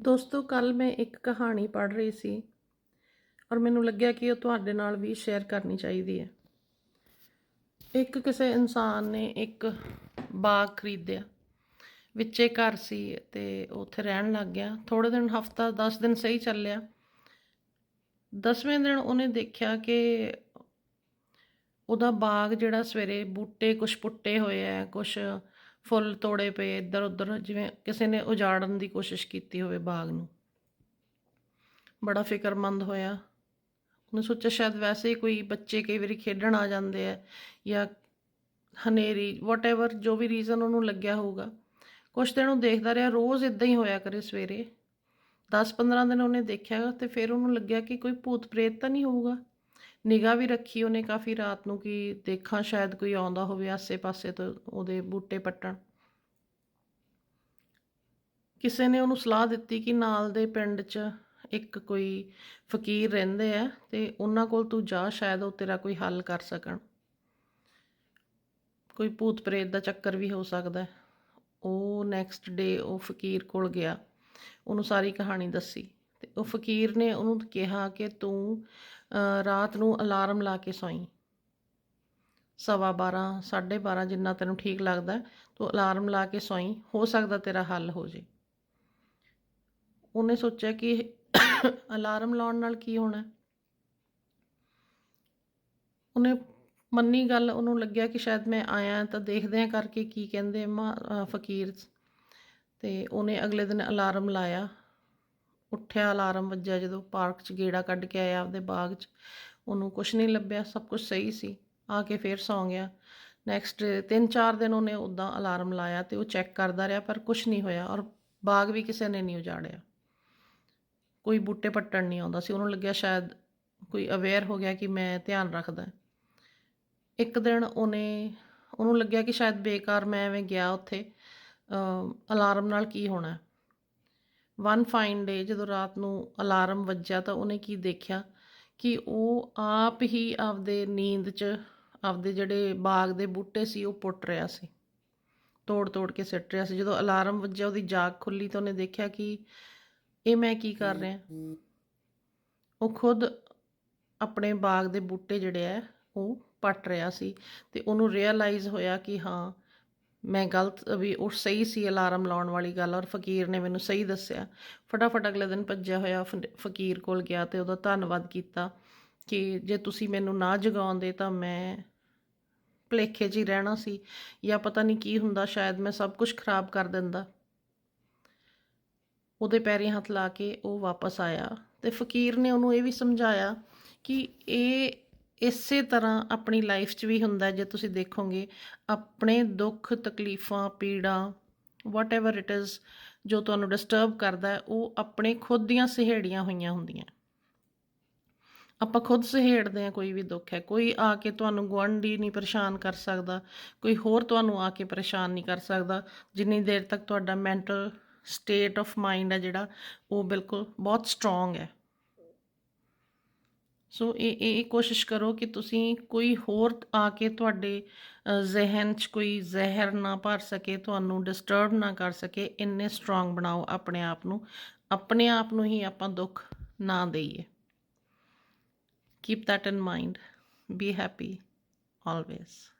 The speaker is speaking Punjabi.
ਦੋਸਤੋ ਕੱਲ ਮੈਂ ਇੱਕ ਕਹਾਣੀ ਪੜ੍ਹ ਰਹੀ ਸੀ ਔਰ ਮੈਨੂੰ ਲੱਗਿਆ ਕਿ ਉਹ ਤੁਹਾਡੇ ਨਾਲ ਵੀ ਸ਼ੇਅਰ ਕਰਨੀ ਚਾਹੀਦੀ ਹੈ। ਇੱਕ ਕਿਸੇ ਇਨਸਾਨ ਨੇ ਇੱਕ ਬਾਗ ਖਰੀਦਿਆ, ਵਿੱਚੇ ਘਰ ਸੀ ਤੇ ਉੱਥੇ ਰਹਿਣ ਲੱਗ ਗਿਆ। ਥੋੜੇ ਦਿਨ, ਹਫਤਾ 10 ਦਿਨ ਸਹੀ ਚੱਲਿਆ। 10ਵੇਂ ਦਿਨ ਉਹਨੇ ਦੇਖਿਆ ਕਿ ਉਹਦਾ ਬਾਗ ਜਿਹੜਾ ਸਵੇਰੇ ਬੂਟੇ ਕੁਛ ਪੁੱਟੇ ਹੋਏ ਆ, ਕੁਛ ਫੁੱਲ ਤੋੜੇ ਪਏ ਇੱਧਰ ਉੱਧਰ, ਜਿਵੇਂ ਕਿਸੇ ਨੇ ਉਜਾੜਨ ਦੀ ਕੋਸ਼ਿਸ਼ ਕੀਤੀ ਹੋਵੇ ਬਾਗ ਨੂੰ। ਬੜਾ ਫਿਕਰਮੰਦ ਹੋਇਆ। ਉਹਨੇ ਸੋਚਿਆ ਸ਼ਾਇਦ ਵੈਸੇ ਹੀ ਕੋਈ ਬੱਚੇ ਕਈ ਵਾਰੀ ਖੇਡਣ ਆ ਜਾਂਦੇ ਆ ਜਾਂ ਹਨੇਰੀ ਵਾਟਐਵਰ ਜੋ ਵੀ ਰੀਜ਼ਨ ਉਹਨੂੰ ਲੱਗਿਆ ਹੋਊਗਾ। ਕੁਛ ਦਿਨ ਉਹ ਦੇਖਦਾ ਰਿਹਾ, ਰੋਜ਼ ਇਦਾਂ ਹੀ ਹੋਇਆ ਕਰੇ ਸਵੇਰੇ। 10-15 ਦਿਨ ਉਹਨੇ ਦੇਖਿਆ ਤੇ ਫਿਰ ਉਹਨੂੰ ਲੱਗਿਆ ਕਿ ਕੋਈ ਭੂਤ ਪ੍ਰੇਤ ਤਾਂ ਨਹੀਂ ਹੋਊਗਾ। ਨਿਗਾਹ ਵੀ ਰੱਖੀ ਉਹਨੇ ਕਾਫੀ ਰਾਤ ਨੂੰ ਕਿ ਦੇਖਾਂ ਸ਼ਾਇਦ ਕੋਈ ਆਉਂਦਾ ਹੋਵੇ ਆਸੇ-ਪਾਸੇ ਤੋਂ ਉਹਦੇ ਬੂਟੇ ਪੱਟਣ। ਕਿਸੇ ਨੇ ਉਹਨੂੰ ਸਲਾਹ ਦਿੱਤੀ ਕਿ ਨਾਲ ਦੇ ਪਿੰਡ 'ਚ ਇੱਕ ਕੋਈ ਫਕੀਰ ਰਹਿੰਦੇ ਆ ਤੇ ਉਹਨਾਂ ਕੋਲ ਤੂੰ ਜਾ, ਸ਼ਾਇਦ ਉਹ ਤੇਰਾ ਕੋਈ ਹੱਲ ਕਰ ਸਕਣ। ਕੋਈ ਭੂਤ ਪ੍ਰੇਤ ਦਾ ਚੱਕਰ ਵੀ ਹੋ ਸਕਦਾ। ਉਹ ਨੈਕਸਟ ਡੇ ਉਹ ਫਕੀਰ ਕੋਲ ਗਿਆ। ਉਹਨੂੰ ਸਾਰੀ ਕਹਾਣੀ ਦੱਸੀ ਤੇ ਉਹ ਫਕੀਰ ਨੇ ਉਹਨੂੰ ਕਿਹਾ ਕਿ ਤੂੰ ਰਾਤ ਨੂੰ ਅਲਾਰਮ ਲਾ ਕੇ ਸੌਂ ਸਵਾ 12 12:30 ਜਿੰਨਾ ਤੈਨੂੰ ਠੀਕ ਲੱਗਦਾ, ਤੂੰ ਅਲਾਰਮ ਲਾ ਕੇ ਸੌਂ ਹੋ ਸਕਦਾ ਤੇਰਾ ਹੱਲ ਹੋ ਜੇ। ਉਹਨੇ ਸੋਚਿਆ ਕਿ ਅਲਾਰਮ ਲਾਉਣ ਨਾਲ ਕੀ ਹੋਣਾ। ਉਹਨੇ ਮੰਨੀ ਗੱਲ, ਉਹਨੂੰ ਲੱਗਿਆ ਕਿ ਸ਼ਾਇਦ ਮੈਂ ਆਇਆ ਤਾਂ ਦੇਖਦੇ ਆ ਕਰਕੇ ਕੀ ਕਹਿੰਦੇ ਮਾ ਫਕੀਰ। ਤੇ ਉਹਨੇ ਅਗਲੇ ਦਿਨ ਅਲਾਰਮ ਲਾਇਆ। ਉੱਠਿਆ, ਅਲਾਰਮ ਵੱਜਿਆ ਜਦੋਂ ਪਾਰਕ 'ਚ ਗੇੜਾ ਕੱਢ ਕੇ ਆਇਆ ਆਪਦੇ ਬਾਗ 'ਚ। ਉਹਨੂੰ ਕੁਝ ਨਹੀਂ ਲੱਭਿਆ, ਸਭ ਕੁਝ ਸਹੀ ਸੀ। ਆ ਕੇ ਫੇਰ ਸੌਂ ਗਿਆ। ਨੈਕਸਟ ਤਿੰਨ ਚਾਰ ਦਿਨ ਉਹਨੇ ਉਦਾਂ ਅਲਾਰਮ ਲਾਇਆ ਤੇ ਉਹ ਚੈੱਕ ਕਰਦਾ ਰਿਹਾ, ਪਰ ਕੁਝ ਨਹੀਂ ਹੋਇਆ ਔਰ ਬਾਗ ਵੀ ਕਿਸੇ ਨੇ ਨਹੀਂ ਉਜਾੜਿਆ। ਕੋਈ ਬੂਟੇ ਪੱਟਣ ਨਹੀਂ ਆਉਂਦਾ ਸੀ। ਉਹਨੂੰ ਲੱਗਿਆ ਸ਼ਾਇਦ ਕੋਈ ਅਵੇਅਰ ਹੋ ਗਿਆ ਕਿ ਮੈਂ ਧਿਆਨ ਰੱਖਦਾ। ਇੱਕ ਦਿਨ ਉਹਨੇ, ਉਹਨੂੰ ਲੱਗਿਆ ਕਿ ਸ਼ਾਇਦ ਬੇਕਾਰ ਮੈਂ ਐਵੇਂ ਗਿਆ ਉੱਥੇ। ਅਲਾਰਮ ਨਾਲ ਕੀ ਹੋਣਾ? ਵਨ ਫਾਈਨ ਡੇ ਜਦੋਂ ਰਾਤ ਨੂੰ ਅਲਾਰਮ ਵੱਜਿਆ ਤਾਂ ਉਹਨੇ ਕੀ ਦੇਖਿਆ? ਕਿ ਉਹ ਆਪ ਹੀ ਆਪਦੇ ਨੀਂਦ 'ਚ, ਆਪਦੇ ਜਿਹੜੇ ਬਾਗ ਦੇ ਬੂਟੇ ਸੀ, ਉਹ ਪੁੱਟ ਰਿਹਾ ਸੀ। ਤੋੜ ਤੋੜ ਕੇ ਸਿੱਟ ਰਿਹਾ ਸੀ। ਜਦੋਂ ਅਲਾਰਮ ਵੱਜਿਆ, ਉਹਦੀ ਜਾਗ ਖੁੱਲੀ ਤਾਂ ਉਹਨੇ ਦੇਖਿਆ ਕਿ ਇਹ ਮੈਂ ਕੀ ਕਰ ਰਿਹਾ? ਉਹ ਖੁਦ ਆਪਣੇ ਬਾਗ ਦੇ ਬੂਟੇ ਜਿਹੜੇ ਆ, ਉਹ ਪੱਟ ਰਿਹਾ ਸੀ ਤੇ ਉਹਨੂੰ ਰੀਅਲਾਈਜ਼ ਹੋਇਆ ਕਿ ਹਾਂ ਮੈਂ ਗਲਤ, ਵੀ ਉਹ ਸਹੀ ਸੀ ਅਲਾਰਮ ਲਾਉਣ ਵਾਲੀ ਗੱਲ, ਔਰ ਫਕੀਰ ਨੇ ਮੈਨੂੰ ਸਹੀ ਦੱਸਿਆ। ਫਟਾਫਟ ਅਗਲੇ ਦਿਨ ਭੱਜਿਆ ਹੋਇਆ ਫਕੀਰ ਕੋਲ ਗਿਆ ਤੇ ਉਹਦਾ ਧੰਨਵਾਦ ਕੀਤਾ ਕਿ ਜੇ ਤੁਸੀਂ ਮੈਨੂੰ ਨਾ ਜਗਾਉਂਦੇ ਤਾਂ ਮੈਂ ਭੁਲੇਖੇ 'ਚ ਹੀ ਰਹਿਣਾ ਸੀ, ਜਾਂ ਪਤਾ ਨਹੀਂ ਕੀ ਹੁੰਦਾ, ਸ਼ਾਇਦ ਮੈਂ ਸਭ ਕੁਝ ਖਰਾਬ ਕਰ ਦਿੰਦਾ। ਉਹਦੇ ਪੈਰੀਂ ਹੱਥ ਲਾ ਕੇ ਉਹ ਵਾਪਸ ਆਇਆ ਤੇ ਫਕੀਰ ਨੇ ਉਹਨੂੰ ਇਹ ਵੀ ਸਮਝਾਇਆ ਕਿ ਇਹ ਇਸੇ ਤਰ੍ਹਾਂ ਆਪਣੀ ਲਾਈਫ 'ਚ ਵੀ ਹੁੰਦਾ ਜੇ ਤੁਸੀਂ ਦੇਖੋਗੇ, ਆਪਣੇ ਦੁੱਖ, ਤਕਲੀਫਾਂ, ਪੀੜਾਂ ਵਾਟਐਵਰ ਇਟ ਇਜ਼ ਜੋ ਤੁਹਾਨੂੰ ਡਿਸਟਰਬ ਕਰਦਾ ਉਹ ਆਪਣੇ ਖੁਦ ਦੀਆਂ ਸਹੇੜੀਆਂ ਹੋਈਆਂ ਹੁੰਦੀਆਂ ਆਪਾਂ ਖੁਦ ਸਹੇੜਦੇ ਆ ਕੋਈ ਵੀ ਦੁੱਖ ਹੈ, ਕੋਈ ਆ ਕੇ ਤੁਹਾਨੂੰ ਗੁਆਂਢੀ ਨਹੀਂ ਪਰੇਸ਼ਾਨ ਕਰ ਸਕਦਾ, ਕੋਈ ਹੋਰ ਤੁਹਾਨੂੰ ਆ ਕੇ ਪਰੇਸ਼ਾਨ ਨਹੀਂ ਕਰ ਸਕਦਾ, ਜਿੰਨੀ ਦੇਰ ਤੱਕ ਤੁਹਾਡਾ ਮੈਂਟਲ ਸਟੇਟ ਆਫ ਮਾਈਂਡ ਹੈ ਜਿਹੜਾ, ਉਹ ਬਿਲਕੁਲ ਬਹੁਤ ਸਟਰੋਂਗ ਹੈ। ਸੋ ਇਹ ਇਹ ਕੋਸ਼ਿਸ਼ ਕਰੋ ਕਿ ਤੁਸੀਂ ਕੋਈ ਹੋਰ ਆ ਕੇ ਤੁਹਾਡੇ ਅ, ਜ਼ਿਹਨ 'ਚ ਕੋਈ ਜ਼ਹਿਰ ਨਾ ਭਰ ਸਕੇ ਤੁਹਾਨੂੰ ਡਿਸਟਰਬ ਨਾ ਕਰ ਸਕੇ ਇੰਨੇ ਸਟਰੋਂਗ ਬਣਾਓ ਆਪਣੇ ਆਪ ਨੂੰ। ਆਪਣੇ ਆਪ ਨੂੰ ਹੀ ਆਪਾਂ ਦੁੱਖ ਨਾ ਦਈਏ। Keep that in mind. Be happy always.